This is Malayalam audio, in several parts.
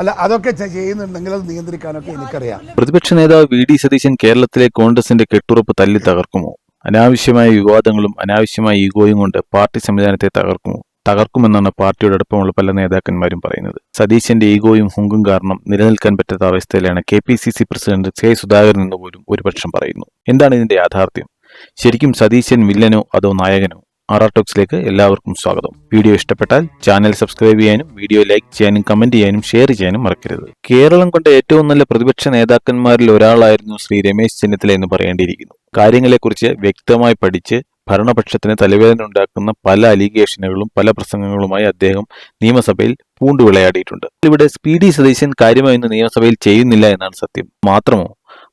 അല്ല അതൊക്കെ ചെയ്യുന്നുണ്ടെങ്കിൽ അത് നിയന്ത്രിക്കാനൊക്കെ എനിക്കറിയാം. പ്രതിപക്ഷ നേതാവ് വി ഡി സതീശൻ കേരളത്തിലെ കോൺഗ്രസിന്റെ കെട്ടുറപ്പ് തല്ലി തകർക്കുമോ? അനാവശ്യമായ വിവാദങ്ങളും അനാവശ്യമായ ഈഗോയും കൊണ്ട് പാർട്ടി സംവിധാനത്തെ തകർക്കുമോ? തകർക്കുമെന്നാണ് പാർട്ടിയുടെ അടുപ്പമുള്ള പല നേതാക്കന്മാരും പറയുന്നത്. സതീശന്റെ ഈഗോയും ഹുങ്കും കാരണം നിലനിൽക്കാൻ പറ്റാത്ത അവസ്ഥയിലാണ് K P C C president K Sudhakaran എന്ന് പോലും ഒരുപക്ഷം പറയുന്നു. എന്താണ് ഇതിന്റെ യാഥാർത്ഥ്യം? ശരിക്കും സതീശൻ വില്ലനോ അതോ നായകനോ? ആർ ആർ ടോക്സിലേക്ക് എല്ലാവർക്കും സ്വാഗതം. വീഡിയോ ഇഷ്ടപ്പെട്ടാൽ ചാനൽ സബ്സ്ക്രൈബ് ചെയ്യാനും വീഡിയോ ലൈക്ക് ചെയ്യാനും കമന്റ് ചെയ്യാനും ഷെയർ ചെയ്യാനും മറക്കരുത്. കേരളം കൊണ്ട് ഏറ്റവും നല്ല പ്രതിപക്ഷ നേതാക്കന്മാരിൽ ഒരാളായിരുന്നു ശ്രീ രമേശ് ചെന്നിത്തല എന്ന് പറയേണ്ടിയിരിക്കുന്നു. കാര്യങ്ങളെക്കുറിച്ച് വ്യക്തമായി പഠിച്ച് ഭരണപക്ഷത്തിന് തലവേദന ഉണ്ടാക്കുന്ന പല അലിഗേഷനുകളും പല പ്രസംഗങ്ങളുമായി അദ്ദേഹം നിയമസഭയിൽ പൂണ്ടുവിളയാടിയിട്ടുണ്ട്. ഇവിടെ സ്പീഡി സതീശൻ കാര്യമായി നിയമസഭയിൽ ചെയ്യുന്നില്ല എന്നാണ് സത്യം. മാത്രമോ?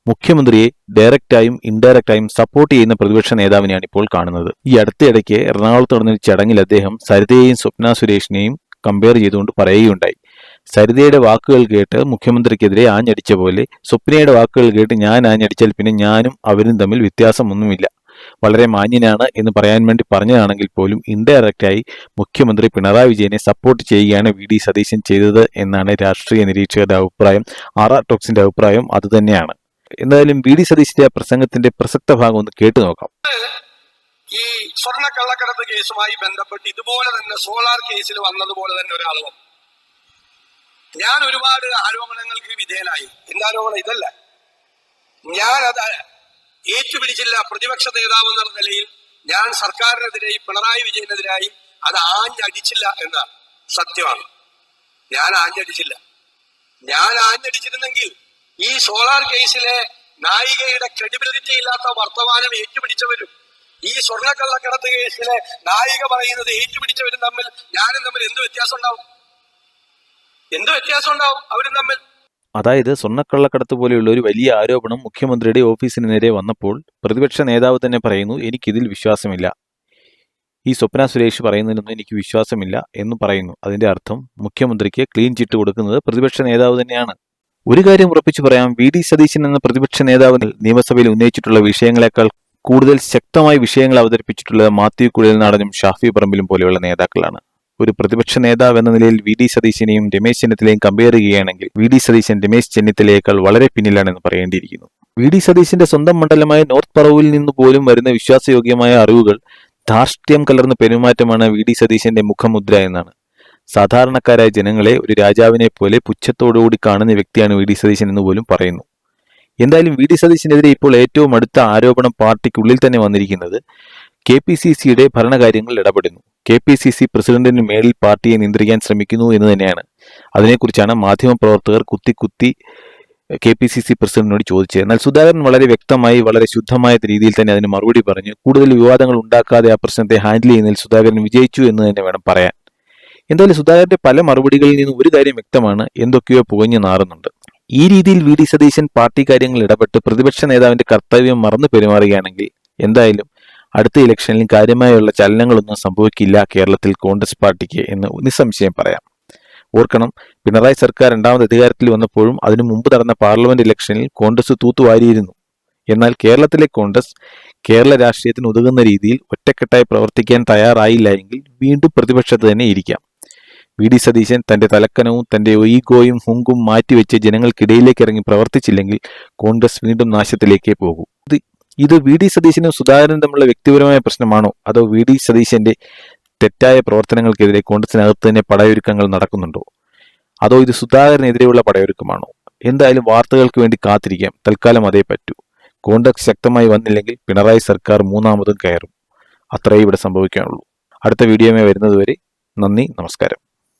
മുഖ്യമന്ത്രിയെ ഡയറക്റ്റായും ഇൻഡയറക്റ്റായും സപ്പോർട്ട് ചെയ്യുന്ന പ്രതിപക്ഷ നേതാവിനെയാണ് ഇപ്പോൾ കാണുന്നത്. ഈ അടുത്തിടയ്ക്ക് എറണാകുളത്ത് നടന്നൊരു ചടങ്ങിൽ അദ്ദേഹം സരിതയെയും സ്വപ്ന സുരേഷിനെയും കമ്പയർ ചെയ്തുകൊണ്ട് പറയുകയുണ്ടായി. സരിതയുടെ വാക്കുകൾ കേട്ട് മുഖ്യമന്ത്രിക്കെതിരെ ആഞ്ഞടിച്ച പോലെ സ്വപ്നയുടെ വാക്കുകൾ കേട്ട് ഞാൻ ആഞ്ഞടിച്ചാൽ പിന്നെ ഞാനും അവരും തമ്മിൽ വ്യത്യാസമൊന്നുമില്ല. വളരെ മാന്യനാണ് എന്ന് പറയാൻ വേണ്ടി പറഞ്ഞതാണെങ്കിൽ പോലും ഇൻഡയറക്റ്റായി മുഖ്യമന്ത്രി പിണറായി വിജയനെ സപ്പോർട്ട് ചെയ്യുകയാണ് വി ഡി സതീശൻ ചെയ്തത് എന്നാണ് രാഷ്ട്രീയ നിരീക്ഷകരുടെ അഭിപ്രായം. ആർ ആർ ടോക്സിന്റെ അഭിപ്രായം അതുതന്നെയാണ് എന്തായാലും ബി ഡി സതീശന്റെ ആ പ്രസംഗത്തിന്റെ പ്രസക്ത ഭാഗം ഒന്ന് കേട്ടു നോക്കാം. ഈ സ്വർണ കള്ളക്കടത്ത് കേസുമായി ബന്ധപ്പെട്ട് ഇതുപോലെ തന്നെ സോളാർ കേസിൽ വന്നതുപോലെ തന്നെ ഒരാൾ വന്നു. ഞാൻ ഒരുപാട് ആരോപണങ്ങൾക്ക് വിധേയനായി. എന്താരോപണം ഇതല്ല. ഞാൻ അത് ഏറ്റുപിടിച്ചില്ല. പ്രതിപക്ഷ നേതാവ് എന്നുള്ള നിലയിൽ ഞാൻ സർക്കാരിനെതിരെയും പിണറായി വിജയനെതിരായി അത് ആഞ്ഞടിച്ചില്ല എന്നാണ് സത്യമാണ്. ഞാൻ ആഞ്ഞടിച്ചില്ല. ഞാൻ ആഞ്ഞടിച്ചിരുന്നെങ്കിൽ ഈ സോളാർ കേസിലെ നായികയുടെ ക്രെഡിബിലിറ്റി ഇല്ലാത്ത വർത്തമാനം ഏറ്റുപിടിച്ചവരും ഈ സ്വർണക്കള്ളക്കടത്ത് കേസിലെ നായിക പറയുന്നത് ഏറ്റുപിടിച്ചവരും തമ്മിൽ ഞാനും തമ്മിൽ എന്ത് വ്യത്യാസം ഉണ്ടാവും? എന്ത് വ്യത്യാസം ഉണ്ടാവും അവരും തമ്മിൽ? അതായത് സ്വർണക്കള്ളക്കടത്ത് പോലെയുള്ള ഒരു വലിയ ആരോപണം മുഖ്യമന്ത്രിയുടെ ഓഫീസിന് നേരെ വന്നപ്പോൾ പ്രതിപക്ഷ നേതാവ് തന്നെ പറയുന്നു എനിക്കിതിൽ വിശ്വാസമില്ല. ഈ സ്വപ്ന സുരേഷ് പറയുന്നതിലൊന്നും എനിക്ക് വിശ്വാസമില്ല എന്ന് പറയുന്നു. അതിന്റെ അർത്ഥം മുഖ്യമന്ത്രിക്ക് ക്ലീൻ ചിറ്റ് കൊടുക്കുന്നത് പ്രതിപക്ഷ നേതാവ് തന്നെയാണ്. ഒരു കാര്യം ഉറപ്പിച്ചു പറയാം. വി. ഡി. സതീശൻ എന്ന പ്രതിപക്ഷ നേതാവ് നിയമസഭയിൽ ഉന്നയിച്ചിട്ടുള്ള വിഷയങ്ങളെക്കാൾ കൂടുതൽ ശക്തമായ വിഷയങ്ങൾ അവതരിപ്പിച്ചിട്ടുള്ളത് മാത്യു കുഴൽ നാടനും ഷാഫി പറമ്പിലും പോലെയുള്ള നേതാക്കളാണ്. ഒരു പ്രതിപക്ഷ നേതാവ് എന്ന നിലയിൽ വി. ഡി. സതീശനെയും രമേശ് ചെന്നിത്തലയും കമ്പയർ ചെയ്യുകയാണെങ്കിൽ വി. ഡി. സതീശൻ രമേശ് ചെന്നിത്തലയേക്കാൾ വളരെ പിന്നിലാണെന്ന് പറയേണ്ടിയിരിക്കുന്നു. വി. ഡി. സതീശന്റെ സ്വന്തം മണ്ഡലമായ നോർത്ത് പറവൂരിൽ നിന്ന് പോലും വരുന്ന വിശ്വാസയോഗ്യമായ അറിവുകൾ ധാർഷ്ട്യം കലർന്ന പെരുമാറ്റമാണ് വി. ഡി. സതീശന്റെ മുഖമുദ്ര എന്നാണ്. സാധാരണക്കാരായ ജനങ്ങളെ ഒരു രാജാവിനെ പോലെ പുച്ഛത്തോടുകൂടി കാണുന്ന വ്യക്തിയാണ് വി ഡി സതീശൻ എന്ന് പോലും പറയുന്നു. എന്തായാലും വി ഡി സതീശനെതിരെ ഇപ്പോൾ ഏറ്റവും അടുത്ത ആരോപണം പാർട്ടിക്കുള്ളിൽ തന്നെ വന്നിരിക്കുന്നത് കെ പി സി സിയുടെ ഭരണകാര്യങ്ങളിൽ ഇടപെടുന്നു. കെ പി സി സി പ്രസിഡന്റിന് മേളിൽ പാർട്ടിയെ നിയന്ത്രിക്കാൻ ശ്രമിക്കുന്നു എന്ന് തന്നെയാണ്. അതിനെക്കുറിച്ചാണ് മാധ്യമപ്രവർത്തകർ കുത്തി കുത്തി കെ പി സി സി പ്രസിഡന്റിനോട് ചോദിച്ചത്. എന്നാൽ സുധാകരൻ വളരെ വ്യക്തമായി വളരെ ശുദ്ധമായ രീതിയിൽ തന്നെ അതിന് മറുപടി പറഞ്ഞു. കൂടുതൽ വിവാദങ്ങൾ ഉണ്ടാക്കാതെ ആ പ്രശ്നത്തെ ഹാൻഡിൽ ചെയ്യുന്നതിൽ സുധാകരൻ വിജയിച്ചു എന്ന് തന്നെ വേണം പറയാൻ. എന്തായാലും സുധാകരന്റെ പല മറുപടികളിൽ നിന്നും ഒരു കാര്യം വ്യക്തമാണ്. എന്തൊക്കെയോ പുകഞ്ഞു നാറുന്നുണ്ട്. ഈ രീതിയിൽ വി ഡി സതീശൻ പാർട്ടി കാര്യങ്ങളിൽ ഇടപെട്ട് പ്രതിപക്ഷ നേതാവിന്റെ കർത്തവ്യം മറന്നു പെരുമാറുകയാണെങ്കിൽ എന്തായാലും അടുത്ത ഇലക്ഷനിൽ കാര്യമായുള്ള ചലനങ്ങളൊന്നും സംഭവിക്കില്ല കേരളത്തിൽ കോൺഗ്രസ് പാർട്ടിക്ക് എന്ന് നിസ്സംശയം പറയാം. ഓർക്കണം പിണറായി സർക്കാർ രണ്ടാമത് അധികാരത്തിൽ വന്നപ്പോഴും അതിനു മുമ്പ് നടന്ന പാർലമെന്റ് ഇലക്ഷനിൽ കോൺഗ്രസ് തൂത്തുവാരിയിരുന്നു എന്നാൽ കേരളത്തിലെ കോൺഗ്രസ് കേരള രാഷ്ട്രീയത്തിന് ഉതകുന്ന രീതിയിൽ ഒറ്റക്കെട്ടായി പ്രവർത്തിക്കാൻ തയ്യാറായില്ല എങ്കിൽ വീണ്ടും പ്രതിപക്ഷത്ത് തന്നെ ഇരിക്കാം. വി ഡി സതീശൻ തന്റെ തലക്കനവും തന്റെ ഈഗോയും ഹുങ്കും മാറ്റിവെച്ച് ജനങ്ങൾക്കിടയിലേക്ക് ഇറങ്ങി പ്രവർത്തിച്ചില്ലെങ്കിൽ കോൺഗ്രസ് വീണ്ടും നാശത്തിലേക്കേ പോകൂ. ഇത് ഇത് വി ഡി സതീശനും സുധാകരനും തമ്മിലുള്ള വ്യക്തിപരമായ പ്രശ്നമാണോ? അതോ വി ഡി സതീശന്റെ തെറ്റായ പ്രവർത്തനങ്ങൾക്കെതിരെ കോൺഗ്രസിനകത്ത് തന്നെ പടയൊരുക്കങ്ങൾ നടക്കുന്നുണ്ടോ? അതോ ഇത് സുധാകരനെതിരെയുള്ള പടയൊരുക്കമാണോ? എന്തായാലും വാർത്തകൾക്ക് വേണ്ടി കാത്തിരിക്കാം. തൽക്കാലം അതേ പറ്റൂ. കോൺഗ്രസ് ശക്തമായി വന്നില്ലെങ്കിൽ പിണറായി സർക്കാർ മൂന്നാമതും കയറും. അത്രേ ഇവിടെ സംഭവിക്കാനുള്ളൂ. അടുത്ത വീഡിയോമേ വരുന്നതുവരെ നന്ദി നമസ്കാരം.